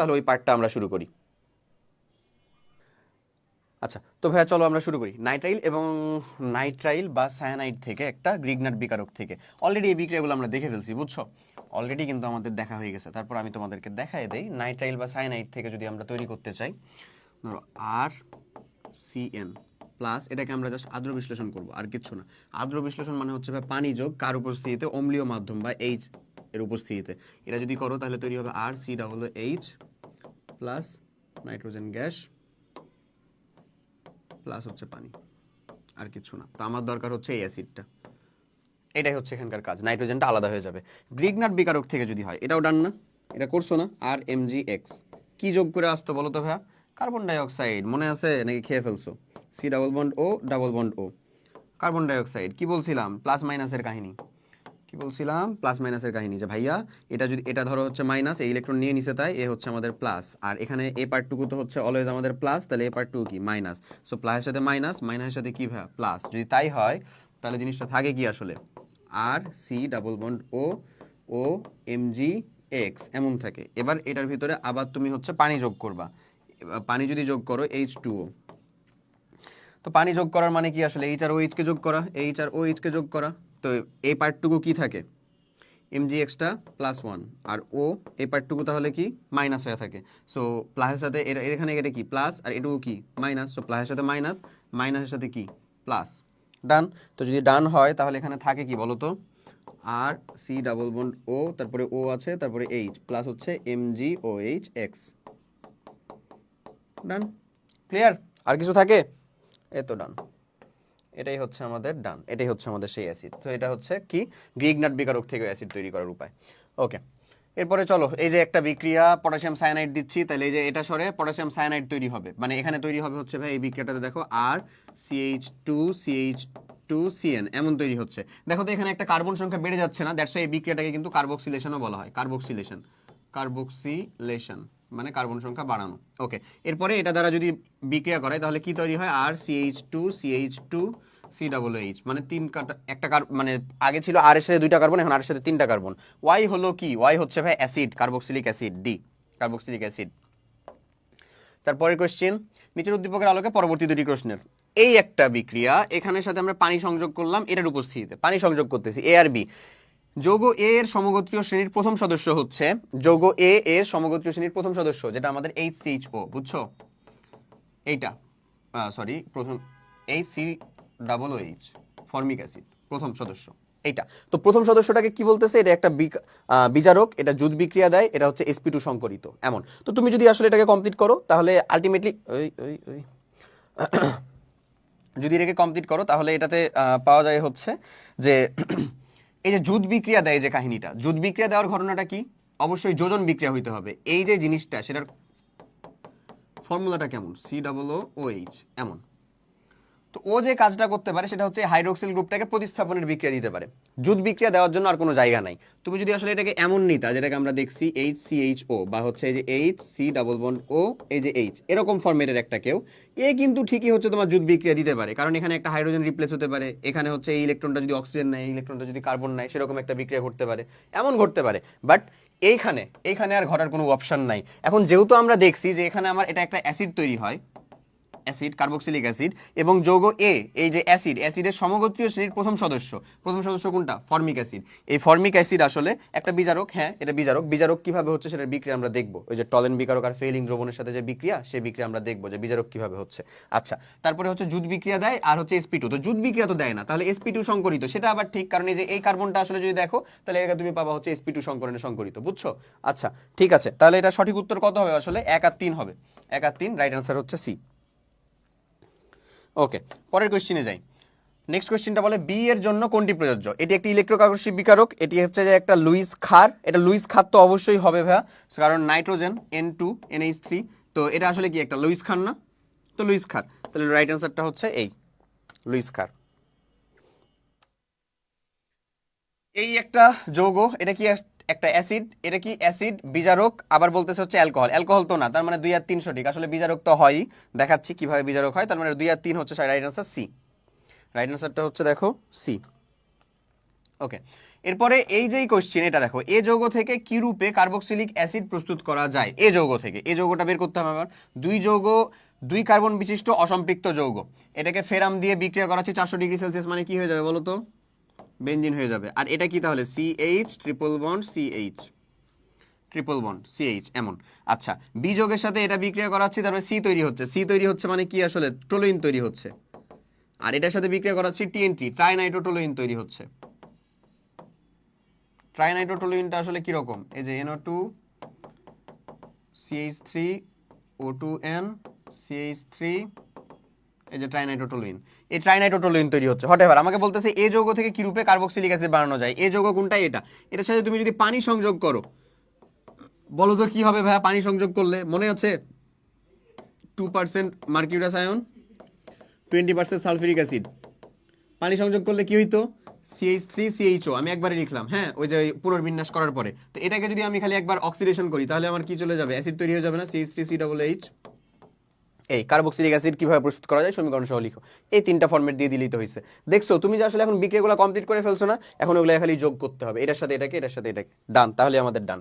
তাহলে ওই পার্টটা আমরা শুরু করি। আচ্ছা তো ভাইয়া চলো আমরা শুরু করি। নাইট্রাইল এবং নাইট্রাইল বা সায়ানাইড থেকে একটা গ্রিগনাট বিকারক থেকে। অলরেডি এই বিক্রিয়াগুলো আমরা দেখে ফেলছি, বুঝছ? অলরেডি কিন্তু আমাদের দেখা হয়ে গেছে। তারপর আমি তোমাদেরকে দেখাই দেই। নাইট্রাইল বা সায়ানাইড থেকে যদি আমরা তৈরি করতে চাই, ধরো আর সিএন প্লাস এটাকে আমরা জাস্ট আদ্র বিশ্লেষণ করব, আর কিচ্ছু না। আদ্র বিশ্লেষণ মানে হচ্ছে ভাই পানি যোগ কার উপস্থিতিতে অম্লীয় মাধ্যম বা এইচ এর উপস্থিতিতে। এটা যদি করো তাহলে তৈরি হবে R C double H plus nitrogen gas plus হচ্ছে পানি, আর কিছু না। তো আমার দরকার হচ্ছে এই অ্যাসিডটা এটাই হচ্ছে এখানকার কাজ নাইট্রোজেনটা আলাদা হয়ে যাবে। গ্রিগনাট বিকারক থেকে যদি হয়, এটাও ডান না, এটা করছ না, আর এম জি এক্স কি যোগ করে আসতো বলো তো ভাইয়া? কার্বন ডাইঅক্সাইড মনে আছে? নাকি খেয়ে ফেলছো? C double bond O double bond O carbon dioxide কি বলছিলাম? প্লাস মাইনাসের কাহিনী। কি বলছিলাম? প্লাস মাইনাসের কাহিনী যে ভাইয়া, এটা যদি, এটা ধরো হচ্ছে মাইনাস, এই ইলেকট্রন নিয়ে নিছে তাই এ হচ্ছে আমাদের প্লাস। আর এখানে এ পার্ট টুকু তো হচ্ছে অলওয়েজ আমাদের প্লাস, তাহলে এ পার্ট টু কি? মাইনাস। সো প্লাসের সাথে মাইনাস, মাইনাসের সাথে কি ভাইয়া? প্লাস। যদি তাই হয়, তাহলে জিনিসটা থাকে কি আসলে? R C double bond O O M G X এমন থাকে। এবার এটার ভিতরে আবার তুমি হচ্ছে পানি যোগ করবা। পানি যদি যোগ করো এইচ টু ও তো পানি যোগ করার মানে কি আসলে? এইচ আর OH কে যোগ করা। এইচ আর OH কে যোগ করা। তো এই পার্টটুকু কি থাকে? এমজি এক্সটা প্লাস ওয়ান আর ও এই পার্টটুকু তাহলে কি? মাইনাস হয়ে থাকে। সো প্লাসের সাথে এখানে এটা কি? প্লাস আর এটুকু কি? মাইনাস সো প্লাসের সাথে মাইনাস মাইনাসের সাথে কি? প্লাস ডান তো যদি ডান হয়, তাহলে এখানে থাকে কি বলো তো R C double bond O তারপরে ও আছে, তারপরে এইচ প্লাস হচ্ছে M G O H X done clear আর কিছু থাকে? এই তো ডান এটাই হচ্ছে আমাদের ডান, এটাই হচ্ছে আমাদের সেই অ্যাসিড তো এটা হচ্ছে কি? গ্রিগনাট বিকারক থেকে অ্যাসিড তৈরি করার উপায়। ওকে এরপরে চলো, এই যে একটা বিক্রিয়া পটাশিয়াম সায়ানাইড দিচ্ছি, তাহলে এই যে এটা সরে পটাশিয়াম সায়ানাইড তৈরি হবে। মানে এখানে তৈরি হবে হচ্ছে, ভাই, এই বিক্রিয়াটাতে দেখো আর CH two CH two CN এমন তৈরি হচ্ছে। দেখো তো এখানে একটা কার্বন সংখ্যা বেড়ে যাচ্ছে না দ্যাটস এই বিক্রিয়াটাকে কিন্তু কার্বক্সিলেশনও বলা হয়। কার্বক্সিলেশন কার্বক্সিলেশন মানে কার্বন সংখ্যা বাড়ানো। ওকে এরপরে এটা দ্বারা যদি বিক্রিয়া করে, তাহলে কি তৈরি হয়? R CH two CH two C double H মানে তিন কাটা একটা মানে আগে ছিল আর এর সাথে দুইটা কার্বন এখন আর এর সাথে তিনটা কার্বন ওয়াই হলো কি? ওয়াই হচ্ছে ভাই acid carboxylic acid dicarboxylic acid তারপরের কোশ্চেন নিচের উদ্দীপকের আলোকে পরবর্তী দুটি প্রশ্নের। এই একটা বিক্রিয়া, এখানের সাথে আমরা পানি সংযোগ করলাম, এটার উপস্থিতিতে। পানি সংযোগ করতেছি এ আর বি যৌগ এ এর সমগোত্রীয় শ্রেণির প্রথম সদস্য হচ্ছে যৌগ এ এর সমগোত্রীয় শ্রেণির প্রথম সদস্য, যেটা আমাদের এইচ সিএইচ ও বুঝছ? এইটা সরি প্রথম H C double H formic acid প্রথম সদস্য, এইটা। তো প্রথম সদস্যটাকে কি বলতেছে? এটা একটা বিজারক, এটা জুত বিক্রিয়া দেয়, এটা হচ্ছে এসপি টু সংকরিত, এমন। তো তুমি যদি আসলে এটাকে কমপ্লিট করো, তাহলে আলটিমেটলি ওই যদি এটাকে কমপ্লিট করো, তাহলে এটাতে পাওয়া যায় হচ্ছে যে এই যে যুদ্ধ বিক্রিয়া দেয় যে কাহিনীটা, যুদ্ধ বিক্রিয়া দেওয়ার ঘটনাটা কি? অবশ্যই যোজন বিক্রিয়া হইতে হবে। এই যে জিনিসটা, সেটার ফর্মুলাটা কেমন? সি ডাবল ও এইচ এমন। তো ও যে কাজটা করতে পারে সেটা হচ্ছে হাইড্রোক্সিল গ্রুপটাকে প্রতিস্থাপনের বিক্রিয়া দিতে পারে। জুত বিক্রিয়া দেওয়ার জন্য আর কোনো জায়গা নাই। তুমি যদি আসলে এটাকে এমন নিতা, যেটাকে আমরা দেখছি এইচ সি এইচ ও বা হচ্ছে এই যে H C double bond O এই যে এইচ এরকম ফর্মেটের একটা কেউ, এ কিন্তু ঠিকই হচ্ছে তোমার জুত বিক্রিয়া দিতে পারে। কারণ এখানে একটা হাইড্রোজেন রিপ্লেস হতে পারে, এখানে হচ্ছে এই ইলেকট্রনটা যদি অক্সিজেন নেয় ইলেকট্রনটা যদি কার্বন নেয়, সেরকম একটা বিক্রিয়া ঘটতে পারে। এমন ঘটতে পারে। বাট এইখানে এইখানে আর ঘটার কোনো অপশন নাই। এখন যেহেতু আমরা দেখছি যে এখানে আমার, এটা একটা অ্যাসিড তৈরি হয় অ্যাসিড, কার্বক্সিলিক অ্যাসিড এবং যৌগ এ এই যে অ্যাসিড, অ্যাসিডের সমগোত্রীয় শ্রেণির প্রথম সদস্য। প্রথম সদস্য কোনটা? Formic acid. এই ফর্মিক অ্যাসিড আসলে একটা বিজারক হ্যাঁ এটা বিজারক। বিজারক কীভাবে হচ্ছে সেটার বিক্রিয়া আমরা দেখব। ওই যে টলেন বিকারক আর ফেলিং দ্রবণের সাথে যে বিক্রিয়া, সেই বিক্রিয়া আমরা দেখব যে বিজারক কীভাবে হচ্ছে। আচ্ছা তারপরে হচ্ছে জুত বিক্রিয়া দেয় আর হচ্ছে এসপি টু তো জুত বিক্রিয়া তো দেয় না, তাহলে এসপি টু সংকরিত। সেটা আবার ঠিক, কারণ এই যে এই কার্বনটা আসলে যদি দেখো, তাহলে এটা তুমি পাবা হচ্ছে এসপি টু সংকরণে সংকরিত, বুঝছ? আচ্ছা ঠিক আছে, তাহলে এটা সঠিক উত্তর কত হবে আসলে? এক আর তিন হবে। এক আর তিন রাইট আনসার হচ্ছে সি ওকে পরের কোয়েশ্চেনে যাই। নেক্সট কোয়েশ্চেনটা বলে বি এর জন্য কোনটি প্রযোজ্য? এটি একটি ইলেকট্রোকাকর্ষী বিকারক, এটি হচ্ছে যে একটা লুইস খার এটা লুইস খার তো অবশ্যই হবে ভাইয়া, কারণ nitrogen N two NH three তো এটা আসলে কি একটা লুইস ক্ষার না? তো লুইস খার তাহলে রাইট অ্যান্সারটা হচ্ছে এই, লুইস খার এই একটা যৌগ, এটা কি একটা অ্যাসিড, এটা কি অ্যাসিড, বিজারক, আবার বলতেছে হচ্ছে অ্যালকোহল। অ্যালকোহল তো না, তার মানে দুই আর তিন সঠিক। আসলে বিজারক তো হয়ই দেখাচ্ছি কীভাবে বিজারক হয়, তার মানে দুই আর তিন হচ্ছে রাইট আনসার সি রাইট আনসারটা হচ্ছে দেখো সি ওকে এরপরে এই যেই কোশ্চেন এটা দেখো, এ যৌগ থেকে কি রূপে কার্বক্সিলিক অ্যাসিড প্রস্তুত করা যায়? এ যৌগ থেকে, এ যৌগটা বের করতে হবে আমার দুই যৌগ, দুই কার্বন বিশিষ্ট অসম্পৃক্ত যৌগ। এটাকে ফেরাম দিয়ে বিক্রিয়া করাচ্ছি চারশো ডিগ্রি সেলসিয়াস মানে কি হয়ে যাবে বলো তো? বেঞ্জিন হয়ে যাবে। আর এটা কি তাহলে? CH triple bond CH triple bond CH এমন। আচ্ছা বি যোগের সাথে এটা বিক্রিয়া করাচ্ছি, তারপরে সি তৈরি হচ্ছে। সি তৈরি হচ্ছে মানে কি আসলে? টোলোইন তৈরি হচ্ছে। আর এটার সাথে বিক্রিয়া করাচ্ছি টিএনটি ট্রাইনাইট্রোটোলোইন তৈরি হচ্ছে। ট্রাইনাইট্রোটোলোইনটা আসলে কীরকম? এই যে NO two CH three O two N CH three এই যে ট্রাইনাইট্রোটোলুইন এই ট্রাইনাইট্রোটোলুইন তৈরি হচ্ছে। হটেভার আমাকে বলতেছে এই যৌগ থেকে কি রূপে কার্বক্সিলিক অ্যাসিড বানানো যায়? এই যৌগ কোনটা এটা? এটার সাথে তুমি যদি পানি সংযোগ করো, বলো তো কি হবে ভাইয়া? পানি সংযোগ করলে মনে আছে? Two percent mercurous ion twenty percent sulphuric acid পানি সংযোগ করলে কি হইতো? সিএইচ থ্রি সিএইচও আমি একবারে লিখলাম হ্যাঁ? ওই যে পুনর্বিন্যাস করার পরে। তো এটাকে যদি আমি খালি একবার অক্সিডেশন করি, তাহলে আমার কি চলে যাবে? অ্যাসিড তৈরি হয়ে যাবে না? CH three C double H এই কার্বক্সিলিক অ্যাসিড কীভাবে প্রস্তুত করা যায় সমীকরণ সহ লিখো। এই তিনটা ফর্মেট দিয়ে দিলেই তো হয়েছে। দেখছ, তুমি যে আসলে এখন বিক্রিয়াগুলো কমপ্লিট করে ফেলছো না, এখন ওগুলো খালি যোগ করতে হবে। এটার সাথে এটাকে, এটার সাথে এটাকে। ডান তাহলে আমাদের ডান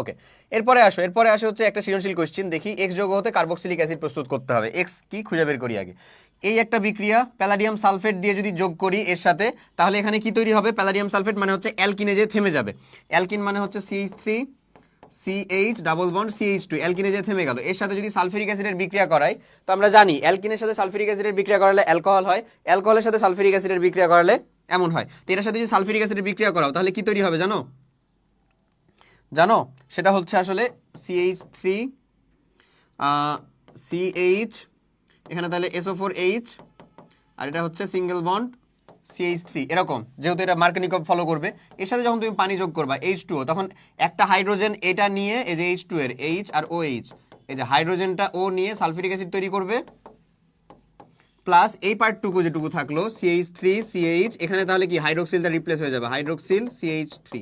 ওকে এরপরে আসো, এরপরে আসে হচ্ছে একটা সৃজনশীল কোশ্চেন দেখি এক্স যোগ হতে কার্বক্সিলিক অ্যাসিড প্রস্তুত করতে হবে। এক্স কি খুঁজে বের করি আগে? এই একটা বিক্রিয়া প্যালাডিয়াম সালফেট দিয়ে যদি যোগ করি এর সাথে, তাহলে এখানে কি তৈরি হবে? প্যালাডিয়াম সালফেট মানে হচ্ছে অ্যালকিনে যে থেমে যাবে। অ্যালকিন মানে হচ্ছে CH three CH double bond CH two অ্যালকিনে যে থেমে গেল, এর সাথে যদি সালফিউরিক অ্যাসিডের বিক্রিয়া করাই, তো আমরা জানি অ্যালকিনের সাথে সালফিউরিক অ্যাসিডের বিক্রিয়া করালে অ্যালকোহল হয় অ্যালকোহলের সাথে সালফিউরিক অ্যাসিডের বিক্রিয়া করালে এমন হয়। তো এটার সাথে যদি সালফিউরিক অ্যাসিডের বিক্রিয়া করাও, তাহলে কি তৈরি হবে জানো? জানো? সেটা হচ্ছে আসলে সিএইচ থ্রি সিএইচ এখানে তাহলে এসও ফোর এইচ আর এটা হচ্ছে সিঙ্গেল বন্ড সিএইচ থ্রি এরকম। যেহেতু এটা মার্কেনিকম ফলো করবে, এর সাথে যখন তুমি পানি যোগ করবা এইচ টু তখন একটা হাইড্রোজেন এটা নিয়ে, এই যে এইচ টু এর এইচ আর ও এইচ এই যে হাইড্রোজেনটা ও নিয়ে সালফিউরিক অ্যাসিড তৈরি করবে প্লাস এই পার্টটুকু যেটুকু থাকল সিএইচ থ্রি সিএইচ এখানে তাহলে কি হাইড্রোক্সিলটা রিপ্লেস হয়ে যাবে হাইড্রোক্সিল সিএইচ থ্রি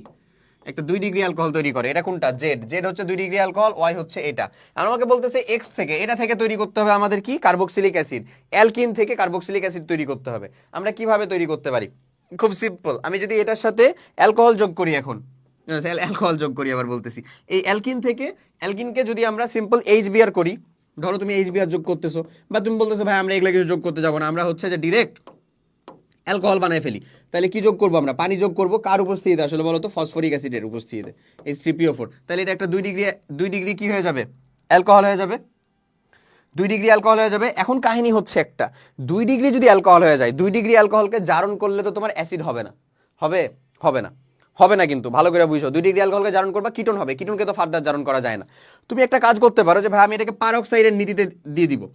একটা দুই ডিগ্রি অ্যালকোহল তৈরি করে, এটা কোনটা? জেড জেড হচ্ছে দুই ডিগ্রি অ্যালকোহল ওয়াই হচ্ছে এটা। আর আমাকে বলতেছে এক্স থেকে, এটা থেকে তৈরি করতে হবে আমাদের কি? কার্বক্সিলিক অ্যাসিড অ্যালকিন থেকে কার্বক্সিলিক অ্যাসিড তৈরি করতে হবে। আমরা কীভাবে তৈরি করতে পারি? খুব সিম্পল আমি যদি এটার সাথে অ্যালকোহল যোগ করি এখন, অ্যালকোহল যোগ করি আবার বলতেছি। এই অ্যালকিন থেকে, অ্যালকিনকে যদি আমরা সিম্পল এইচ বিআর করি, ধরো তুমি এইচ বিআর যোগ করতেছো, বা তুমি বলতেছো, ভাই, আমরা এগুলো কিছু যোগ করতে যাব না। আমরা হচ্ছে যে ডিরেক্ট অ্যালকোহল বানায় ফেলি। তাহলে কি যোগ করব আমরা? পানি যোগ করব। কার উপস্থিতিতে? আসলে বলো তো ফসফরিক অ্যাসিডের উপস্থিতিতে। এই থ্রি পিও ফোর। তাহলে এটা একটা দুই ডিগ্রি দুই ডিগ্রি কী হয়ে যাবে? অ্যালকোহল হয়ে যাবে। দুই ডিগ্রি অ্যালকোহল হয়ে যাবে। এখন কাহিনী হচ্ছে একটা। দুই ডিগ্রি যদি অ্যালকোহল হয়ে যায়, দুই ডিগ্রি অ্যালকোহলকে জারণ করলে তো তোমার অ্যাসিড হবে না। হবে? হবে না। হবে না কিন্তু। ভালো করে বুঝো। দুই ডিগ্রি অ্যালকোহলকে জারণ করবা, কিটন হবে। কিটনকে তো ফার্দার জারণ করা যায় না। তুমি একটা কাজ করতে পারো যে, ভাই, আমি এটাকে পারক্সাইডের নীতিতে দিয়ে দিব।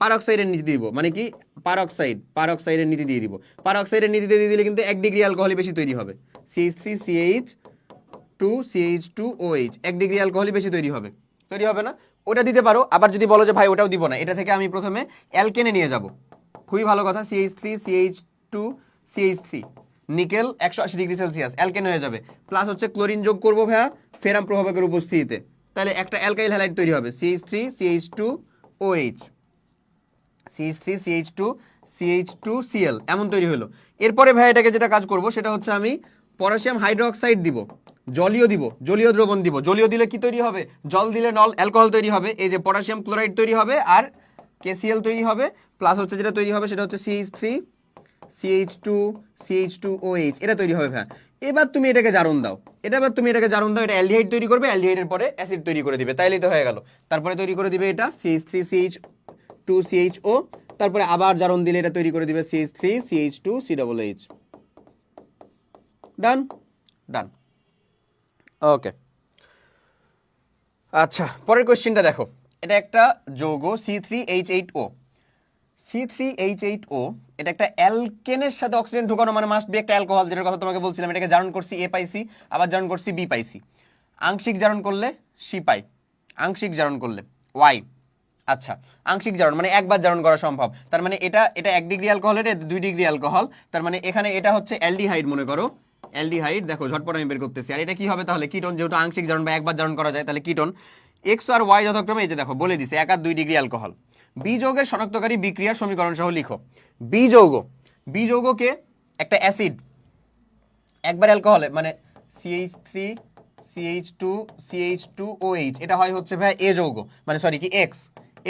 পারক্সাইডের নীতি দিব। মানে কি? পারক্সাইড, পারক্সাইডের নীতি দিয়ে দিব। পারক্সাইডের নীতিতে দিয়ে দিলে কিন্তু এক ডিগ্রি অ্যালকোহলই বেশি তৈরি হবে। CH three CH two CH two OH এক ডিগ্রি অ্যালকোহলই বেশি তৈরি হবে। তৈরি হবে না? ওটা দিতে পারো। আবার যদি বলো যে, ভাই, ওটাও দিব না। এটা থেকে আমি প্রথমে অ্যালকেনে নিয়ে যাব। খুবই ভালো কথা। CH three CH two CH three nickel একশো আশি ডিগ্রি সেলসিয়াস, অ্যালকেন হয়ে যাবে। প্লাস হচ্ছে ক্লোরিন যোগ করব ভাইয়া ফেরাম প্রভাবকের উপস্থিতিতে। তাহলে একটা অ্যালকাইল হ্যালাইড তৈরি হবে। CH three CH two OH CH three CH two CH two CL এমন তৈরি হলো। এরপরে ভাই এটাকে যেটা কাজ করব, সেটা হচ্ছে আমি পটাশিয়াম হাইড্রোক্সাইড দিব, জলীয় দিব, জলীয় দ্রবণ দিব। জলীয় দিলে কি তৈরি হবে? জল দিলে নল, অ্যালকোহল তৈরি হবে, এই যে পটাশিয়াম ক্লোরাইড তৈরি হবে আর কেসিএল তৈরি হবে, প্লাস হচ্ছে যেটা তৈরি হবে, সেটা হচ্ছে CH three CH two CH two OH এটা তৈরি হবে ভাই। এবার তুমি এটাকে জারণ দাও। এটা এবার তুমি এটাকে জারণ দাও, এটা অ্যালডিহাইড তৈরি করবে, অ্যালডিহাইডের পরে অ্যাসিড তৈরি করে দিবে। তাইলেই তো হয়ে গেল। তারপরে তৈরি করে দিবে এটা CH three CH two CH O তারপরে আবার জারণ দিলে এটা তৈরি করে দিবে CH three CH two C double H done done okay আচ্ছা পরের কোশ্চেনটা দেখো। এটা একটা যৌগ C three H eight O C three H eight O এটা একটা অ্যালকেনের সাথে অক্সিজেন ঢুকানো মানে মাস্ট বি একটা অ্যালকোহল যেটার কথা তোমাকে বলছিলাম। এটাকে জারণ করছি এ পাইছি আবার জারণ করছি বি পাইছি আংশিক জারণ করলে সি পাই। আংশিক জারণ করলে ওয়াই আচ্ছা আংশিক জারণ মানে একবার জারণ করা সম্ভব। তার মানে এটা এটা এক ডিগ্রি অ্যালকোহলের দুই ডিগ্রি অ্যালকোহল তার মানে এখানে এটা হচ্ছে অ্যালডিহাইড, মনে করো। অ্যালডিহাইড, দেখো, ঝটপট আমি বের করতেছি। আর এটা কি হবে তাহলে? কিটন যেহেতু আংশিক জারণ বা একবার জারণ করা যায়, তাহলে কিটন। এক্স আর ওয়াই যথাক্রমে এই যে দেখো, বলে দিছে, এক আর দুই ডিগ্রি অ্যালকোহল বি যৌগের শনাক্তকারী বিক্রিয়ার সমীকরণ সহ লিখো। বি যৌগ বি যৌগকে একটা অ্যাসিড একবার অ্যালকোহলে মানে CH three CH two CH two O H এটা হয় হচ্ছে ভাই এ যৌগ। মানে সরি কি এক্স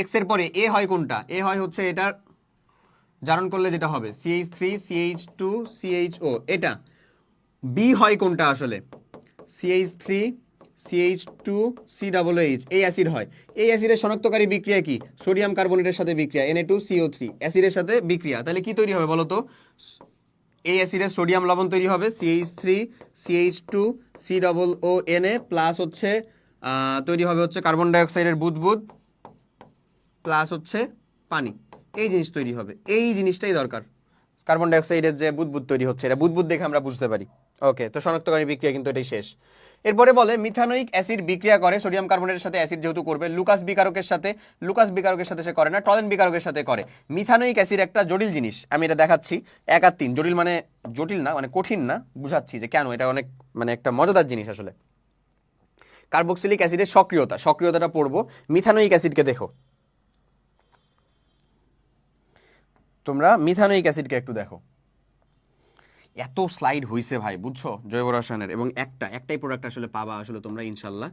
এক্সের পরে এ হয় কোনটা? এ হয় হচ্ছে এটার জারণ করলে যেটা হবে CH three CH two CH O এটা। বি হয় কোনটা আসলে? CH three CH two C double H এই অ্যাসিড হয়। এই অ্যাসিডের শনাক্তকারী বিক্রিয়া কি? সোডিয়াম কার্বনেটের সাথে বিক্রিয়া এনএ টু সিও থ্রি অ্যাসিডের সাথে বিক্রিয়া। তাহলে কি তৈরি হবে বলো তো এই অ্যাসিডের সোডিয়াম লবণ তৈরি হবে CH three CH two C double O N A plus হচ্ছে তৈরি হবে হচ্ছে কার্বন ডাইঅক্সাইডের বুদবুদ প্লাস হচ্ছে পানি। এই জিনিস তৈরি হবে। এই জিনিসটাই দরকার। কার্বন ডাইঅক্সাইডের যে বুদবুদ তৈরি হচ্ছে, এটা বুদবুদ দেখে আমরা বুঝতে পারি। ওকে তো শনাক্তকারী বিক্রিয়া কিন্তু এটাই শেষ। এরপরে বলে মিথানোইক অ্যাসিড বিক্রিয়া করে সোডিয়াম কার্বনেটের সাথে অ্যাসিড যেহেতু করবে লুকাস বিকারকের সাথে লুকাস বিকারকের সাথে সে করে না টলেন বিকারকের সাথে করে। মিথানোইক অ্যাসিড একটা জটিল জিনিস, আমি এটা দেখাচ্ছি, এক আর তিন। জটিল মানে জটিল না মানে কঠিন না, বুঝাচ্ছি যে কেন, এটা অনেক মানে একটা মজাদার জিনিস আসলে। কার্বক্সিলিক অ্যাসিডের সক্রিয়তা, সক্রিয়তাটা পড়ব। মিথানোইক অ্যাসিডকে দেখো। তোমরা মিথানোইক অ্যাসিডকে একটু দেখো। এত স্লাইড হইছে ভাই, বুঝছ? জৈব রসায়নের এবং একটা, একটাই প্রোডাক্ট আসলে পাবা আসলে তোমরা, ইনশাল্লাহ।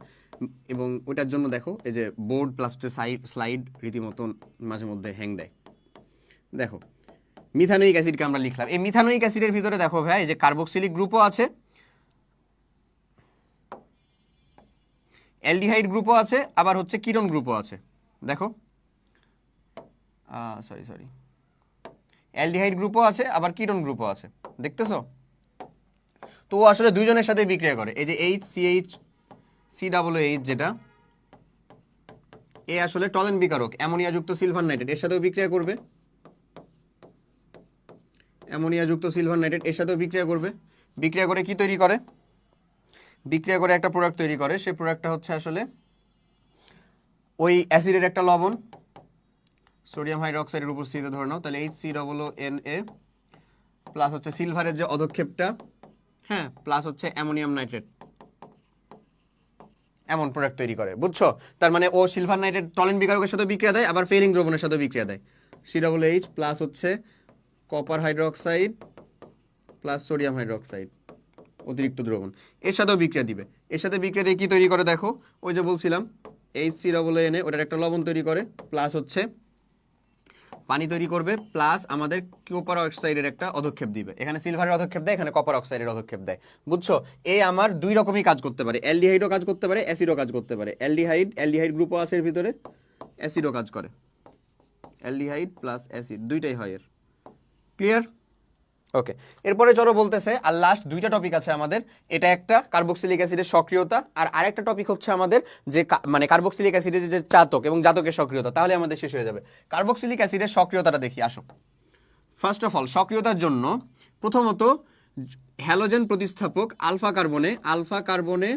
এবং ওটার জন্য দেখো, এই যে বোর্ড প্লাস সাইড স্লাইড রীতিমতন মাঝে মধ্যে হ্যাং দেয়। দেখো, মিথানোইক অ্যাসিডকে আমরা লিখলাম। এই মিথানোইক অ্যাসিডের ভিতরে দেখো ভাই, এই যে কার্বক্সিলিক গ্রুপও আছে। অ্যালডিহাইড গ্রুপও আছে, আবার হচ্ছে কিরণ গ্রুপও আছে। দেখো। সরি সরি অ্যালডিহাইড গ্রুপও আছে, আবার কিরণ গ্রুপও আছে। দেখতেছো? তো ও আসলে দুইজনের সাথে বিক্রিয়া করে। এই যে H C H C double H যেটা, এ আসলে টলেন বিকারক, অ্যামোনিয়াযুক্ত সিলভার নাইট্রেট, এর সাথেও বিক্রিয়া করবে। অ্যামোনিয়াযুক্ত সিলভার নাইট্রেট, এর সাথেও বিক্রিয়া করবে। বিক্রিয়া করে কি তৈরি করে? বিক্রিয়া করে একটা প্রোডাক্ট তৈরি করে। সেই প্রোডাক্টটা হচ্ছে আসলে ওই অ্যাসিডের একটা লবণ। সোডিয়াম হাইড্রোক্সাইডের উপস্থিতিতে ধরে নাও তাহলে H C double N A plus হচ্ছে সিলভারের যে অধক্ষেপটা হ্যাঁ প্লাস হচ্ছে অ্যামোনিয়াম নাইট্রেট এমন প্রোডাক্ট তৈরি করে, বুঝছ? তার মানে ও সিলভার নাইট্রেট টলেন বিকারকের সাথে বিক্রিয়া দেয়, আবার ফেরিং দ্রবণের সাথে বিক্রিয়া দেয়। সি ডবল এইচ প্লাস হচ্ছে copper hydroxide plus sodium hydroxide অতিরিক্ত দ্রবণ। এর সাথেও বিক্রিয়া দিবে। এর সাথে বিক্রিয়া দিয়ে কী তৈরি করে দেখো? ওই যে বলছিলাম এইচ সি ডবল এনে ওটার একটা লবণ তৈরি করে প্লাস হচ্ছে পানি তৈরি করবে প্লাস আমাদের কপার অক্সাইডের একটা অধক্ষেপ দিবে। এখানে সিলভারের অধক্ষেপ দেয়, এখানে কপার অক্সাইডের অধক্ষেপ দেয়। বুঝছ? এ আমার দুই রকমই কাজ করতে পারে। অ্যালডিহাইডও কাজ করতে পারে, অ্যাসিডও কাজ করতে পারে। অ্যালডিহাইড অ্যালডিহাইড গ্রুপও আছে এর ভিতরে, অ্যাসিডও কাজ করে। অ্যালডিহাইড প্লাস অ্যাসিড, দুইটাই হয় এর। ক্লিয়ার ওকে এরপরে চলো বলতেছে, আর লাস্ট দুইটা টপিক আছে আমাদের। এটা একটা কার্বক্সিলিক অ্যাসিডের সক্রিয়তা, আর আরেকটা টপিক হচ্ছে আমাদের যে মানে কার্বক্সিলিক অ্যাসিডের যে চাতক এবং জাতকের সক্রিয়তা, তাহলে আমাদের শেষ হয়ে যাবে। কার্বক্সিলিক অ্যাসিডের সক্রিয়তাটা দেখি, আসো। ফার্স্ট অফ অল সক্রিয়তার জন্য প্রথমত হ্যালোজেন প্রতিস্থাপক আলফা কার্বনে আলফা কার্বনে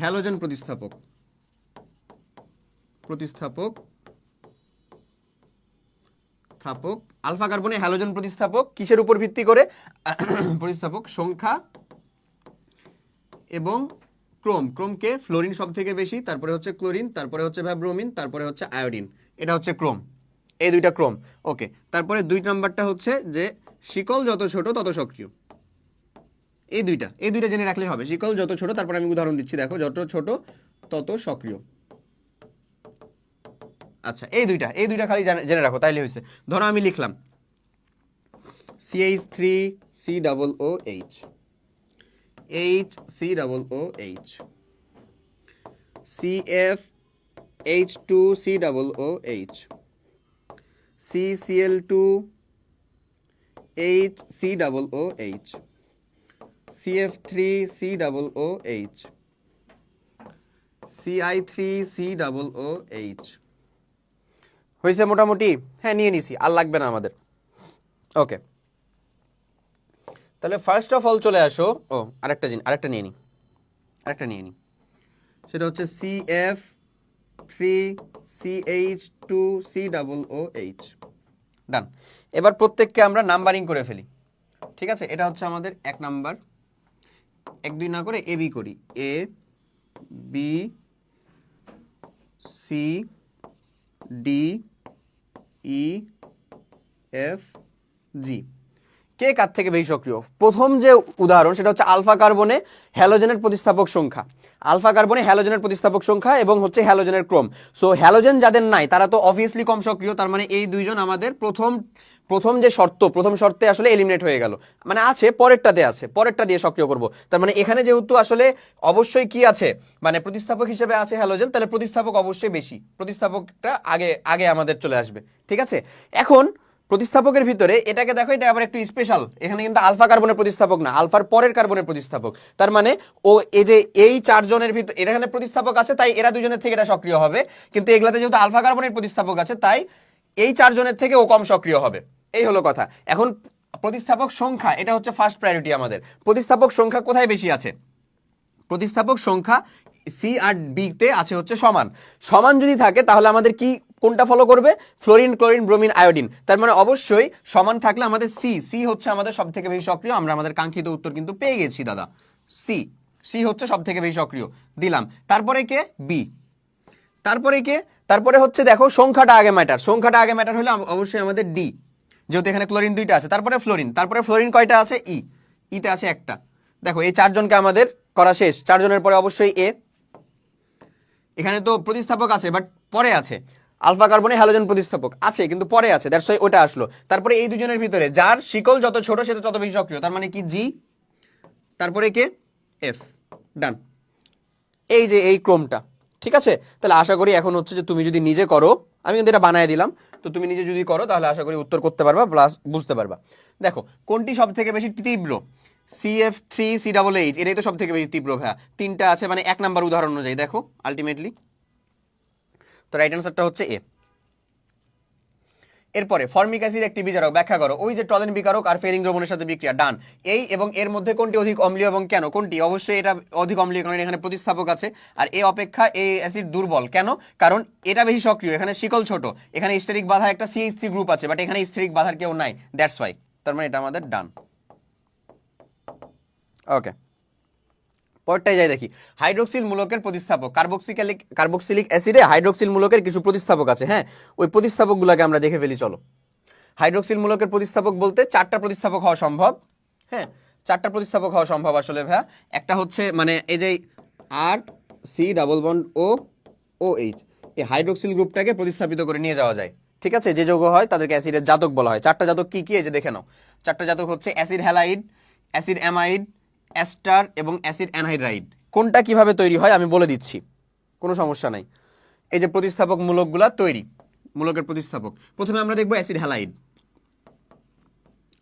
হ্যালোজেন প্রতিস্থাপক প্রতিস্থাপক স্থাপক আলফা কার্বনে হ্যালোজেন প্রতিস্থাপক, কিসের উপর ভিত্তি করে? প্রতিস্থাপক সংখ্যা এবং ক্রোম। ক্রোমকে ফ্লোরিন সব থেকে বেশি, তারপরে হচ্ছে ক্লোরিন, তারপরে হচ্ছে ভাই ব্রোমিন তারপরে হচ্ছে আয়োডিন। এটা হচ্ছে ক্রোম। এই দুইটা ক্রোম। ওকে, তারপরে দুই নাম্বারটা হচ্ছে যে শিকল যত ছোট তত সক্রিয়। এই দুইটা এই দুইটা জেনে রাখলে হবে। শিকল যত ছোট, তারপরে আমি উদাহরণ দিচ্ছি। দেখো, যত ছোট তত সক্রিয়। আচ্ছা এই দুইটা এই দুইটা খালি জানে- রাখো, তাইলে হয়েছে ধরো আমি লিখলাম। CH three C double O H H C double O H C F H two C double O H C C L two H C double O H C F three C double O H C I three C double O H হয়েছে মোটামুটি। হ্যাঁ নিয়ে নিছি। আর লাগবে না আমাদের। ওকে তাহলে first of all চলে আসো। ও, আরেকটা জিনিস আরেকটা নিয়ে নিই আরেকটা নিয়ে নিই সেটা হচ্ছে C F three C H two C double O H done এবার প্রত্যেককে আমরা নাম্বারিং করে ফেলি। ঠিক আছে? এটা হচ্ছে আমাদের এক নাম্বার এক, দুই না করে এ বি করি। A B C D E F G কে কার থেকে বেশি সক্রিয়? প্রথম যে উদাহরণ, সেটা হচ্ছে আলফা কার্বনে হ্যালোজেনের প্রতিস্থাপক সংখ্যা। আলফা কার্বনে হ্যালোজেনের প্রতিস্থাপক সংখ্যা এবং হচ্ছে হ্যালোজেনের ক্রম। সো হ্যালোজেন যাদের নাই, তারা তো অবভিয়াসলি কম সক্রিয়, তার মানে এই দুইজন আমাদের প্রথম প্রথম যে শর্ত, প্রথম শর্তে আসলে এলিমিনেট হয়ে গেল। মানে আছে, পরেরটাতে আছে, পরেরটা দিয়ে সক্রিয় করব। তার মানে এখানে যেহেতু আসলে অবশ্যই কি আছে? মানে প্রতিস্থাপক হিসেবে আছে হ্যালোজেন তাহলে প্রতিস্থাপক অবশ্যই বেশি। প্রতিস্থাপকটা আগে আগে আমাদের চলে আসবে। ঠিক আছে? এখন প্রতিস্থাপকের ভিতরে, এটাকে দেখো, এটা আবার একটু স্পেশাল এখানে কিন্তু আলফা কার্বনের প্রতিস্থাপক না আলফার পরের কার্বনের প্রতিস্থাপক। তার মানে ও, এই যে এই চারজনের ভিতর এখানে প্রতিস্থাপক আছে, তাই এরা দুজনের থেকে এটা সক্রিয় হবে। কিন্তু এগুলাতে যেহেতু আলফা কার্বনের প্রতিস্থাপক আছে, তাই এই চারজনের থেকে ও কম সক্রিয় হবে। এই হলো কথা। এখন প্রতিস্থাপক সংখ্যা, এটা হচ্ছে ফার্স্ট প্রায়োরিটি আমাদের। প্রতিস্থাপক সংখ্যা কোথায় বেশি আছে? প্রতিস্থাপক সংখ্যা সি আর বিতে আছে হচ্ছে সমান। সমান যদি থাকে, তাহলে আমাদের কি, কোনটা ফলো করবে? ফ্লোরিন ক্লোরিন ব্রোমিন আয়োডিন তার মানে অবশ্যই সমান থাকলে আমাদের সি সি হচ্ছে আমাদের সব থেকে বেশি সক্রিয়। আমরা আমাদের কাঙ্ক্ষিত উত্তর কিন্তু পেয়ে গেছি, দাদা। সি সি হচ্ছে সব থেকে বেশি সক্রিয়। দিলাম। তারপরে কে? বি তারপরে কে? তারপরে হচ্ছে দেখো সংখ্যাটা আগে ম্যাটার সংখ্যাটা আগে ম্যাটার হলে অবশ্যই আমাদের ডি যেহেতু এখানে ক্লোরিন দুইটা আছে, তারপরে ফ্লোরিন তারপরে ফ্লোরিন কয়টা আছে? ই ইতে আছে একটা। দেখো, এই চারজনকে আমাদের করা শেষ। চারজনের পরে অবশ্যই এ এখানে তো প্রতিস্থাপক আছে বাট পরে আছে। আলফা কার্বনে হ্যালোজেন প্রতিস্থাপক আছে, কিন্তু পরে আছে। দ্যাটস ওয়াই ওটা আসলো। তারপরে এই দুজনের ভিতরে, যার শিকল যত ছোট, সে তত বেশি সক্রিয়। তার মানে কি? জি তারপরে কে? এফ ডান এই যে, এই ক্রমটা। ঠিক আছে? তাহলে আশা করি এখন হচ্ছে যে তুমি যদি নিজে করো, আমি কিন্তু এটা বানায় দিলাম, তো তুমি নিজে যদি করো, তাহলে আশা করি উত্তর করতে পারবা প্লাস বুঝতে পারবা। দেখো, কোনটি সব থেকে বেশি তীব্র? C F three C double H এটাই তো সব থেকে বেশি তীব্র ভাইয়া। তিনটা আছে মানে এক নাম্বার উদাহরণ অনুযায়ী, দেখো আলটিমেটলি তো রাইট অ্যান্সারটা হচ্ছে এ এরপরে, ফর্মিক অ্যাসিড একটি বিজারক ব্যাখ্যা করো। ওই যে টলেন বিকারক আর ফেরিং দ্রবণের সাথে বিক্রিয়া, ডান। এই এবং এর মধ্যে কোনটি অধিক অম্লীয় এবং কেন? কোনটি? অবশ্যই এটা অধিক অম্লীয় কারণ এখানে প্রতিস্থাপক আছে। আর এ অপেক্ষা এই অ্যাসিড দুর্বল। কেন? কারণ এটা বেশি সক্রিয়, এখানে শিকল ছোট। এখানে স্টেরিক বাধা একটা সিএইচ থ্রি গ্রুপ আছে বাট এখানে স্টেরিক বাধার কেউ নাই। দ্যাটস ওয়াই তার মানে এটা আমাদের ডান। ওকে পরটাই যাই দেখি। হাইড্রোক্সিল মূলকের প্রতিস্থাপক। কার্বক্সিলিক কার্বক্সিলিক অ্যাসিডে হাইড্রোক্সিল মূলকের কিছু প্রতিস্থাপক আছে। হ্যাঁ ওই প্রতিস্থাপকগুলোকে আমরা দেখে ফেলি, চলো। হাইড্রোক্সিল মূলকের প্রতিস্থাপক বলতে চারটা প্রতিস্থাপক হওয়া সম্ভব। হ্যাঁ চারটা প্রতিস্থাপক হওয়া সম্ভব আসলে ভাইয়া। একটা হচ্ছে মানে এই যে R, C, double bond, O O, H. এই হাইড্রোক্সিল গ্রুপটাকে প্রতিস্থাপিত করে নিয়ে যাওয়া যায়। ঠিক আছে? যে যৌগ হয় তাদেরকে অ্যাসিডের জাতক বলা হয়। চারটা জাতক কি কি? এই যে দেখে নাও। চারটা জাতক হচ্ছে acid halide, acid amide ester এবং অ্যাসিড অ্যানহাইড্রাইড। কোনটা কীভাবে তৈরি হয় আমি বলে দিচ্ছি। কোনো সমস্যা নাই। এই যে প্রতিস্থাপক মূলকগুলা তৈরি। মূলকের প্রতিস্থাপক। প্রথমে আমরা দেখব acid halide.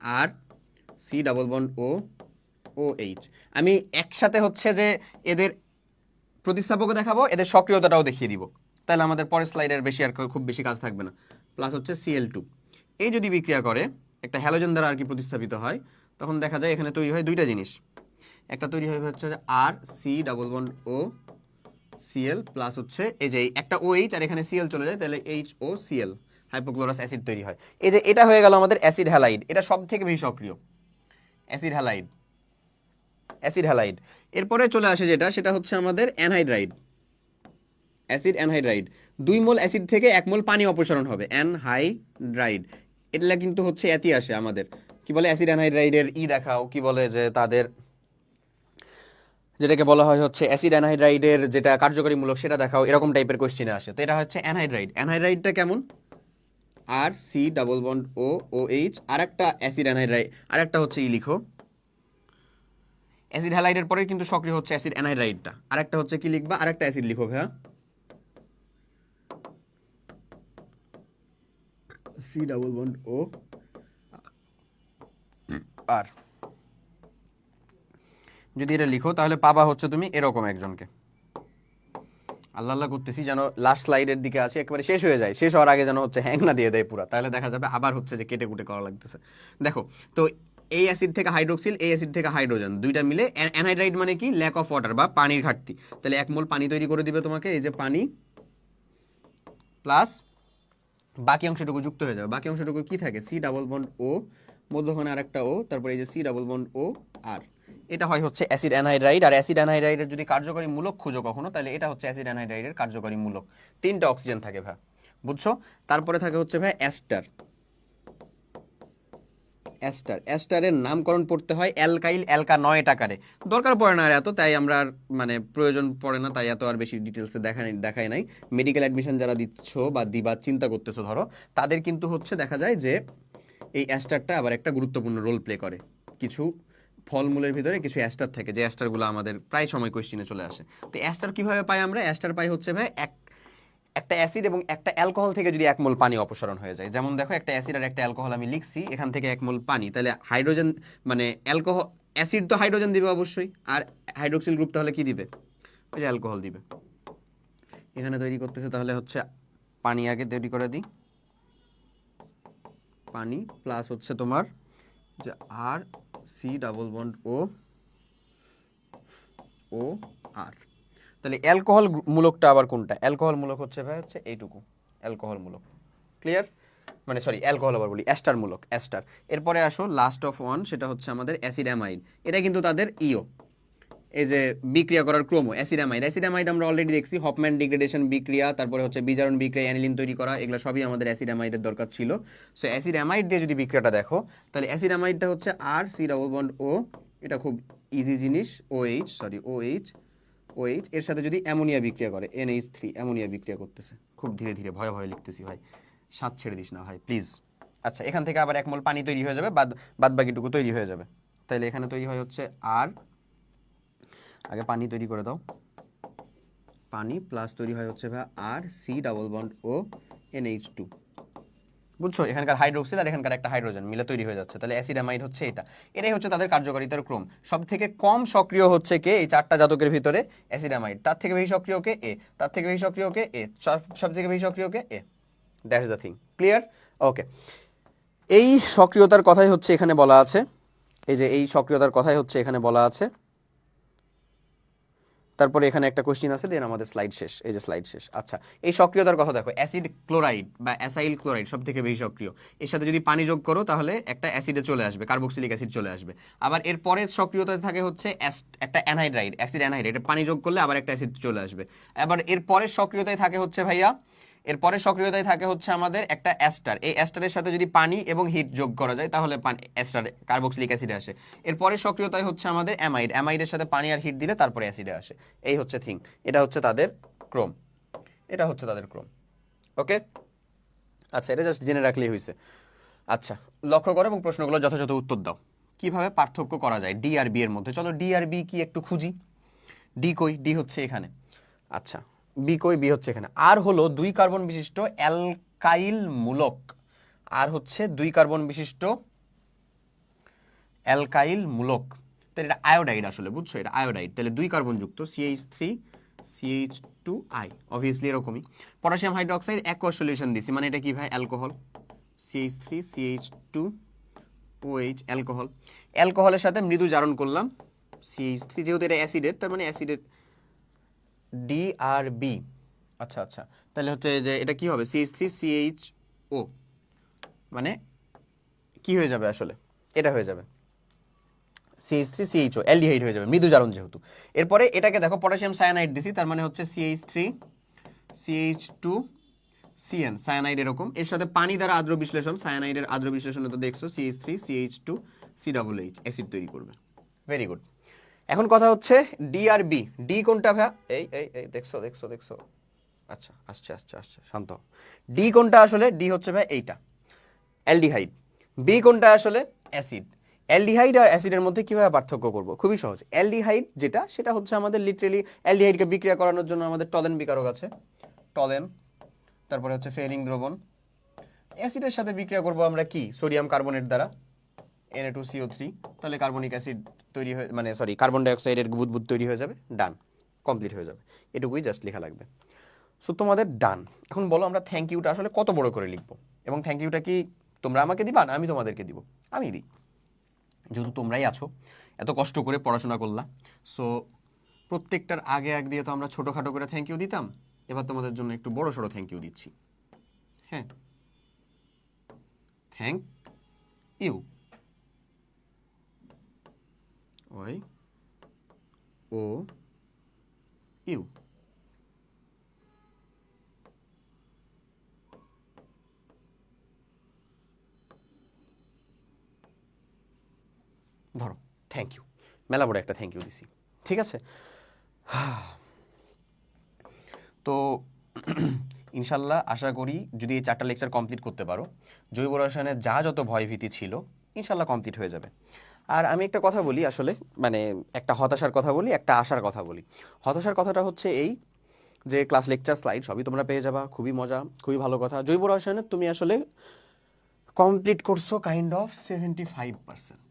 R C double bond O O H. আমি একসাথে হচ্ছে যে এদের প্রতিস্থাপকও দেখাবো, এদের সক্রিয়তাটাও দেখিয়ে দিব। তাহলে আমাদের পরের স্লাইডের বেশি আর খুব বেশি কাজ থাকবে না। প্লাস হচ্ছে সিএল টু এই যদি বিক্রিয়া করে, একটা হ্যালোজেন দ্বারা আর কি প্রতিস্থাপিত হয়, তখন দেখা যায় এখানে তৈরি হয় দুইটা জিনিস। একটা তৈরি হয় হচ্ছে R C double bond O CL plus হচ্ছে এই যে একটা ও এইচ আর এখানে সিএল চলে যায়, তাহলে H O CL hypochlorous acid তৈরি হয়। এই যে এটা হয়ে গেল আমাদের অ্যাসিড হ্যালাইড এটা সব থেকে বেশি সক্রিয়। অ্যাসিড হ্যালাইড অ্যাসিড হ্যালাইড এরপরে চলে আসে যেটা, সেটা হচ্ছে আমাদের অ্যানহাইড্রাইড অ্যাসিড অ্যানহাইড্রাইড দুই মোল অ্যাসিড থেকে এক মোল পানি অপসারণ হবে অ্যানহাইড্রাইড এটা কিন্তু হচ্ছে এতই আসে আমাদের। কি বলে অ্যাসিড অ্যানহাইড্রাইডের ই দেখাও, কি বলে যে তাদের যেটাকে বলা হয় হচ্ছে অ্যাসিড অ্যানহাইড্রাইডের যেটা কার্যকরী মূলক সেটা দেখাও এরকম টাইপের কোশ্চেনে আসে। তো এটা হচ্ছে অ্যানহাইড্রাইড। অ্যানহাইড্রাইডটা কেমন? R C double bond O O H আর একটা অ্যাসিড অ্যানহাইড্রাইড আর একটা হচ্ছে ই লিখো অ্যাসিড হ্যালাইডের পরে কিন্তু সক্রিয় হচ্ছে অ্যাসিড অ্যানহাইড্রাইডটা। আর একটা হচ্ছে কি লিখবা? আর একটা অ্যাসিড লিখো ভাইয়া। সি ডাবল বন্ড ও আর যদি এটা লিখো, তাহলে পাবা হচ্ছে তুমি এরকম একজনকে। আল্লাহ আল্লাহ করতেছি যেন লাস্ট স্লাইডের দিকে আছে একেবারে শেষ হয়ে যায়। শেষ হওয়ার আগে যেন হচ্ছে হ্যাং না দিয়ে দেয় পুরো। তাহলে দেখা যাবে আবার হচ্ছে যে কেটে কুটে করা লাগতেছে। দেখো, তো এই অ্যাসিড থেকে হাইড্রোক্সিল এই অ্যাসিড থেকে হাইড্রোজেন দুইটা মিলে অ্যানহাইড্রাইড মানে কি? ল্যাক অফ ওয়াটার বা পানির ঘাটতি। তাহলে এক মোল পানি তৈরি করে দিবে তোমাকে, এই যে পানি প্লাস বাকি অংশটুকু যুক্ত হয়ে যাবে। বাকি অংশটুকু কি থাকে? সি ডাবল বন্ড ও মধ্যখানে আরেকটা ও তারপরে এই যে সি ডাবল বন্ড ও আর এটা হয় হচ্ছে অ্যাসিড অ্যানহাইড্রাইড আর অ্যাসিড অ্যানহাইড্রাইডের যদি কার্যকরী মূলক খুঁজো কখনো, তাহলে এটা হচ্ছে অ্যাসিড অ্যানহাইড্রাইডের কার্যকরী মূলক। তিনটা অক্সিজেন থাকে ভাই, বুঝছ? তারপরে থাকে হচ্ছে ভাই অ্যাস্টার অ্যাস্টার অ্যাস্টারের নামকরণ পড়তে হয় অ্যালকাইল অ্যালকা নয় টাকারে দরকার পড়ে না আর এত, তাই আমরা আর মানে প্রয়োজন পড়ে না, তাই এত আর বেশি ডিটেলসে দেখা দেখায় নাই। মেডিকেল অ্যাডমিশন যারা দিচ্ছ বা দিবা, চিন্তা করতেছো, ধরো, তাদের কিন্তু হচ্ছে দেখা যায় যে এই অ্যাস্টারটা আবার একটা গুরুত্বপূর্ণ রোল প্লে করে। কিছু ফলমূলের ভিতরে কিছু অ্যাস্টার থাকে, যে অ্যাস্টারগুলো আমাদের প্রায় সময় কোয়েশ্চিনে চলে আসে। তো অ্যাস্টার কীভাবে পাই আমরা? অ্যাস্টার পাই হচ্ছে ভাই, এক, একটা অ্যাসিড এবং একটা অ্যালকোহল থেকে যদি এক মোল পানি অপসারণ হয়ে যায়। যেমন দেখো, একটা অ্যাসিড আর একটা অ্যালকোহল আমি লিখছি, এখান থেকে এক মোল পানি। তাহলে হাইড্রোজেন মানে অ্যালকোহল অ্যাসিড তো হাইড্রোজেন দিবে অবশ্যই, আর হাইড্রোক্সিল গ্রুপ তাহলে কি দিবে? ওই যে অ্যালকোহল দিবে। এখানে তৈরি করতেছে তাহলে হচ্ছে, পানি আগে তৈরি করে দিই। পানি প্লাস হচ্ছে তোমার যে R C double bond O O R তাহলে অ্যালকোহল মূলকটা আবার কোনটা? অ্যালকোহল মূলক হচ্ছে ভাই, হচ্ছে এইটুকু। অ্যালকোহল মূলক। ক্লিয়ার মানে সরি অ্যালকোহল আবার বলি। অ্যাস্টার মূলক অ্যাস্টার এরপরে আসো লাস্ট অফ ওয়ান সেটা হচ্ছে আমাদের অ্যাসিডামাইড এটা কিন্তু তাদের ইও এই যে বিক্রিয়া করার ক্রম, অ্যাসিডামাইড। অ্যাসিডামাইড আমরা অলরেডি দেখছি হপম্যান ডিগ্রেডেশন বিক্রিয়া, তারপরে হচ্ছে বিজারণ বিক্রিয়া অ্যানিলিন তৈরি করা, এগুলো সবই আমাদের অ্যাসিডামাইডের দরকার ছিল। সো অ্যাসিডামাইড দিয়ে যদি বিক্রিয়াটা দেখো, তাহলে অ্যাসিডামাইডটা হচ্ছে R C double bond O এটা খুব ইজি জিনিস O H sorry O H O H এর সাথে যদি অ্যামোনিয়া বিক্রিয়া করে এন এইচ থ্রি অ্যামোনিয়া বিক্রিয়া করতেছে। খুব ধীরে ধীরে, ভয়ে ভয়ে লিখতেছি ভাই, স্বাদ ছেড়ে দিস না ভাই প্লিজ আচ্ছা এখান থেকে আবার একমল পানি তৈরি হয়ে যাবে, বাদ, বাদবাকিটুকু তৈরি হয়ে যাবে। তাহলে এখানে তৈরি হয় হচ্ছে আর আগে পানি তৈরি করে দাও। পানি প্লাস তৈরি হয় হচ্ছে ভাই R C double bond O N H two বুঝছ? এখানকার হাইড্রোক্সিল আর এখানকার একটা হাইড্রোজেন মিলে তৈরি হয়ে যাচ্ছে। তাহলে অ্যাসিডামাইড হচ্ছে এটা। এটাই হচ্ছে তাদের কার্যকারিতার ক্রম। সব থেকে কম সক্রিয় হচ্ছে কে? এই চারটা জাতকের ভিতরে অ্যাসিডামাইড তার থেকে বেশি সক্রিয় কে? এ তার থেকে বেশি সক্রিয় কে? এ সব থেকে বেশি সক্রিয় কে? A that is the thing clear okay এই সক্রিয়তার কথাই হচ্ছে এখানে বলা আছে। এই যে এই সক্রিয়তার কথাই হচ্ছে এখানে বলা আছে। তারপরে এখানে একটা কোশ্চিন আছে দেন আমাদের স্লাইড শেষ, এই যে স্লাইড শেষ। আচ্ছা এই সক্রিয়তার কথা দেখো অ্যাসিড ক্লোরাইড বা অ্যাসাইল ক্লোরাইড সব থেকে বেশি সক্রিয়। এর সাথে যদি পানি যোগ করো, তাহলে একটা অ্যাসিডে চলে আসবে কার্বক্সিলিক অ্যাসিড চলে আসবে। আবার এর পরে সক্রিয়তা থাকে হচ্ছে একটা অ্যানহাইড্রাইড অ্যাসিড অ্যানহাইড্রাইড এটা পানি যোগ করলে আবার একটা অ্যাসিড চলে আসবে। আবার এর পরে সক্রিয়তায় থাকে হচ্ছে ভাইয়া এর পরের সক্রিয়তায় থাকে হচ্ছে আমাদের একটা অ্যাস্টার এই অ্যাস্টারের সাথে যদি পানি এবং হিট যোগ করা যায়, তাহলে পানি অ্যাস্টার কার্বক্সিলিক অ্যাসিডে আসে। এর পরের সক্রিয়তায় হচ্ছে আমাদের অ্যামাইড। অ্যামাইডের সাথে পানি আর হিট দিলে তারপরে অ্যাসিডে আসে। এই হচ্ছে থিং। এটা হচ্ছে তাদের ক্রম। এটা হচ্ছে তাদের ক্রম। ওকে? আচ্ছা এটা জাস্ট জেনে রাখলেই হয়েছে আচ্ছা লক্ষ্য করো এবং প্রশ্নগুলো যথাযথ উত্তর দাও। কীভাবে পার্থক্য করা যায় ডি আর বি এর মধ্যে? চলো ডি আর বি কি একটু খুঁজি। ডি কই? ডি হচ্ছে এখানে। আচ্ছা বি কই বি হচ্ছে এখানে। আর হলো দুই কার্বন বিশিষ্ট অ্যালকাইল মূলক। আর হচ্ছে দুই কার্বন বিশিষ্ট অ্যালকাইল মূলক। তাহলে এটা আয়োডাইড আসলে, বুঝছ? এটা আয়োডাইড। তাহলে দুই কার্বন যুক্ত CH three CH two I obviously এরকমই। পটাশিয়াম হাইড্রোক্সাইড অ্যাকোয়া সলিউশন দিছি মানে এটা কি ভাই? Alcohol. CH three CH two OH alcohol. অ্যালকোহলের সাথে মৃদু জারণ করলাম সিএইচ থ্রি যেহেতু এটা অ্যাসিডের, তার মানে অ্যাসিডের ডি আর বি আচ্ছা আচ্ছা। তাহলে হচ্ছে যে এটা কি হবে? সিএইচ থ্রি সিএইচ ও মানে কি হয়ে যাবে আসলে? এটা হয়ে যাবে। সিএইচ থ্রি সিএইচও অ্যালডিহাইড হয়ে যাবে, মৃদু জারণ যেহেতু। এরপরে এটাকে দেখো, পটাশিয়াম সায়ানাইড দিছি, তার মানে হচ্ছে CH three CH two CN cyanide এরকম। এর সাথে পানি দ্বারা আদ্র বিশ্লেষণ, সায়ানাইডের আদ্র বিশ্লেষণে তো দেখছ CH three CH two C double H acid তৈরি করবে। ভেরি গুড এখন কথা হচ্ছে ডি আর বি ডি কোনটা ভাইয়া? এই এই এই, দেখছ দেখছ দেখছ। আচ্ছা আসছে আসছে আসছে, শান্ত। ডি কোনটা আসলে? ডি হচ্ছে ভাই এইটা। অ্যালডিহাইড। বি কোনটা আসলে? অ্যাসিড। অ্যালডিহাইড আর অ্যাসিডের মধ্যে কীভাবে পার্থক্য করব? খুবই সহজ। অ্যালডিহাইড যেটা, সেটা হচ্ছে আমাদের লিটারেলি অ্যালডিহাইডকে বিক্রিয়া করানোর জন্য আমাদের টলেন বিকারক আছে। টলেন, তারপরে হচ্ছে ফেরিং দ্রবণ। অ্যাসিডের সাথে বিক্রিয়া করব আমরা কি? সোডিয়াম কার্বনেট দ্বারা। এনএ টু সিও থ্রি তাহলে কার্বনিক অ্যাসিড তৈরি হয়ে মানে সরি কার্বন ডাইঅক্সাইডের বুদবুদ তৈরি হয়ে যাবে ডান কমপ্লিট হয়ে যাবে। এটুকুই জাস্ট লেখা লাগবে। সো তোমাদের ডান এখন বলো আমরা থ্যাংক ইউটা আসলে কত বড় করে লিখব? এবং থ্যাংক ইউটা কি তোমরা আমাকে দিবা না আমি তোমাদেরকে দিব? আমি দিই। যেহেতু তোমরাই আছো, এত কষ্ট করে পড়াশোনা করলা। সো প্রত্যেকটার আগে আগ দিয়ে তো আমরা ছোটোখাটো করে থ্যাংক ইউ দিতাম। এবার তোমাদের জন্য একটু বড় সড়ো থ্যাংক ইউ দিচ্ছি। হ্যাঁ। থ্যাংক ইউ ওই, ও, ইউ। ধরো থ্যাংক ইউ মেলা বড় একটা থ্যাংক ইউ দিছি। ঠিক আছে? তো, ইনশাল্লাহ আশা করি যদি এই চারটা লেকচার কমপ্লিট করতে পারো, জৈব রসায়নের যা যত ভয়ভীতি ছিল, ইনশাল্লাহ কমপ্লিট হয়ে যাবে। আর আমি একটা কথা বলি আসলে মানে একটা হতাশার কথা বলি, একটা আশার কথা বলি। হতাশার কথাটা হচ্ছে এই যে ক্লাস লেকচার স্লাইড সবই তোমরা পেয়ে যাবা, খুবই মজা, খুবই ভালো কথা। জৈব রসায়নের তুমি আসলে কমপ্লিট করছ kind of seventy five percent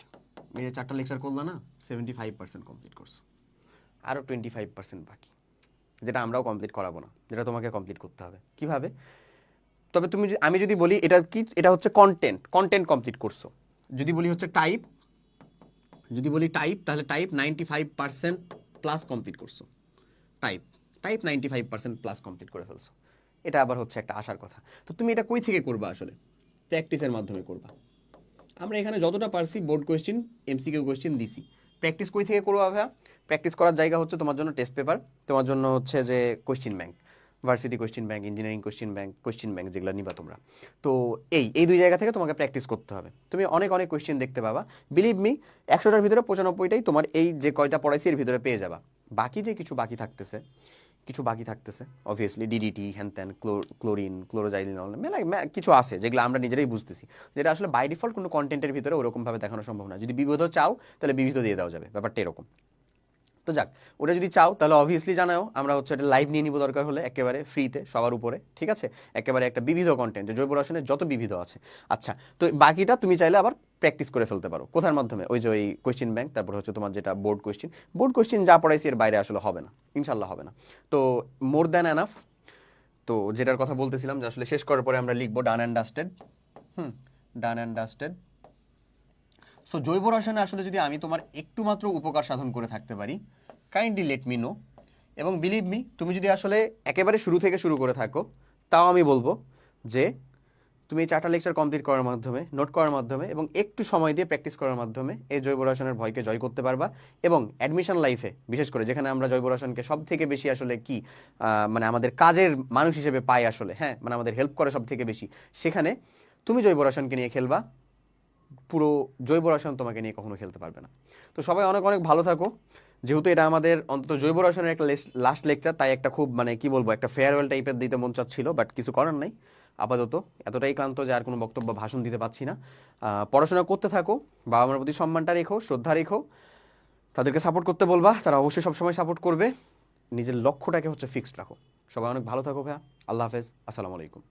এই যে চারটা লেকচার করল না সেভেন্টি ফাইভ পার্সেন্ট কমপ্লিট করছ। আরও টোয়েন্টি ফাইভ পার্সেন্ট বাকি, যেটা আমরাও কমপ্লিট করাবো না, যেটা তোমাকে কমপ্লিট করতে হবে। কীভাবে? তবে তুমি আমি যদি বলি এটা কি, এটা হচ্ছে কন্টেন্ট কন্টেন্ট কমপ্লিট করছ। যদি বলি হচ্ছে টাইপ যদি বলি টাইপ তাহলে type ninety five percent plus complete করছ। Type type ninety five percent plus complete করে ফেলছো। এটা আবার হচ্ছে একটা আশার কথা। তো তুমি এটা কই থেকে করবা আসলে? প্র্যাকটিসের মাধ্যমে করবা। আমরা এখানে যতটা পারছি বোর্ড কোয়েশ্চেন এমসিকিউ কোয়েশ্চেন দিছি। প্র্যাকটিস কই থেকে করব ভাইয়া? প্র্যাকটিস করার জায়গা হচ্ছে তোমার জন্য টেস্ট পেপার তোমার জন্য হচ্ছে যে question bank varsity question bank engineering question bank question bank যেগুলো নিবা তোমরা। তো এই এই দুই জায়গা থেকে তোমাকে প্র্যাকটিস করতে হবে। তুমি অনেক অনেক কোয়েশ্চেন দেখতে পাবা। বিলিভ মি একশোটার ভিতরে পঁচানব্বইটাই তোমার এই যে কয়টা পড়াইছি এর ভিতরে পেয়ে যাবা। বাকি যে কিছু বাকি থাকতেছে, কিছু বাকি থাকতেছে অবভিয়াসলি ডিডিটি হ্যান ত্যান ক্লোরিন ক্লোরোজাইলিনল মেলা কিছু আছে যেগুলো আমরা নিজেরাই বুঝতেছি। যেটা আসলে বাই ডিফল্ট কোনো কন্টেন্টের ভিতরে ওরকমভাবে দেখানো সম্ভব না। যদি বিবিধ চাও, তাহলে বিবিধ দিয়ে দেওয়া যাবে। ব্যাপারটা এরকম। তো যাক, ওটা যদি চাও তাহলে অবভিয়াসলি জানাও আমরা হচ্ছে এটা লাইভ নিয়ে নিব দরকার হলে, একেবারে ফ্রিতে সবার উপরে, ঠিক আছে? একেবারে একটা বিবিধ কন্টেন্ট জৈব রসায়নের যত বিবিধ আছে। আচ্ছা তো বাকিটা তুমি চাইলে আবার প্র্যাকটিস করে ফেলতে পারো, কোথার মাধ্যমে? ওই যে ওই কোয়েশ্চেন ব্যাংক তারপর হচ্ছে তোমার যেটা বোর্ড কোয়েশ্চেন বোর্ড কোয়েশ্চেন যা পড়াইছি এর বাইরে আসলে হবে না ইনশাল্লাহ হবে না। তো মোর দ্যান এনাফ তো যেটার কথা বলতেছিলাম যে আসলে শেষ করার পরে আমরা লিখব done and dusted hmm done and dusted so জৈব রসায়নে আসলে যদি আমি তোমার একটু মাত্র উপকার সাধন করে থাকতে পারি কাইন্ডলি লেট মি নো এবং বিলিভ মি তুমি যদি আসলে একেবারে শুরু থেকে শুরু করে থাকো, তাও আমি বলব যে তুমি এই চারটা লেকচার কমপ্লিট করার মাধ্যমে নোট করার মাধ্যমে এবং একটু সময় দিয়ে প্র্যাকটিস করার মাধ্যমে এই জৈব রসায়নের ভয়কে জয় করতে পারবা এবং অ্যাডমিশন লাইফে বিশেষ করে যেখানে আমরা জৈব রসায়নকে সব থেকে বেশি আসলে কি মানে আমাদের কাজের মানুষ হিসেবে পাই আসলে হ্যাঁ মানে আমাদের হেল্প করে সব থেকে বেশি, সেখানে তুমি জৈব রসায়নকে নিয়ে খেলবা। পুরো জৈব রসায়ন তোমাকে নিয়ে কখনো খেলতে পারবে না। তো সবাই অনেক অনেক ভালো থাকো। যেহেতু এটা আমাদের অন্তত জৈব রসায়নের একটা লাস্ট লেকচার তাই একটা খুব মানে কি বলব, একটা ফেয়ারওয়েল টাইপের দিতে মন চাচ্ছিল বাট কিছু করার নাই। আপাতত এতটাই ক্লান্ত যে আর কোনো বক্তব্য, ভাষণ দিতে পারছি না। পড়াশোনা করতে থাকো বাবা মার প্রতি সম্মানটা রেখো, শ্রদ্ধা রেখো। তাদেরকে সাপোর্ট করতে বলবা, তারা অবশ্যই সবসময় সাপোর্ট করবে। নিজের লক্ষ্যটাকে হচ্ছে ফিক্সড রাখো। সবাই অনেক ভালো থাকো ভাইয়া। আল্লাহ হাফেজ। আসসালামু আলাইকুম।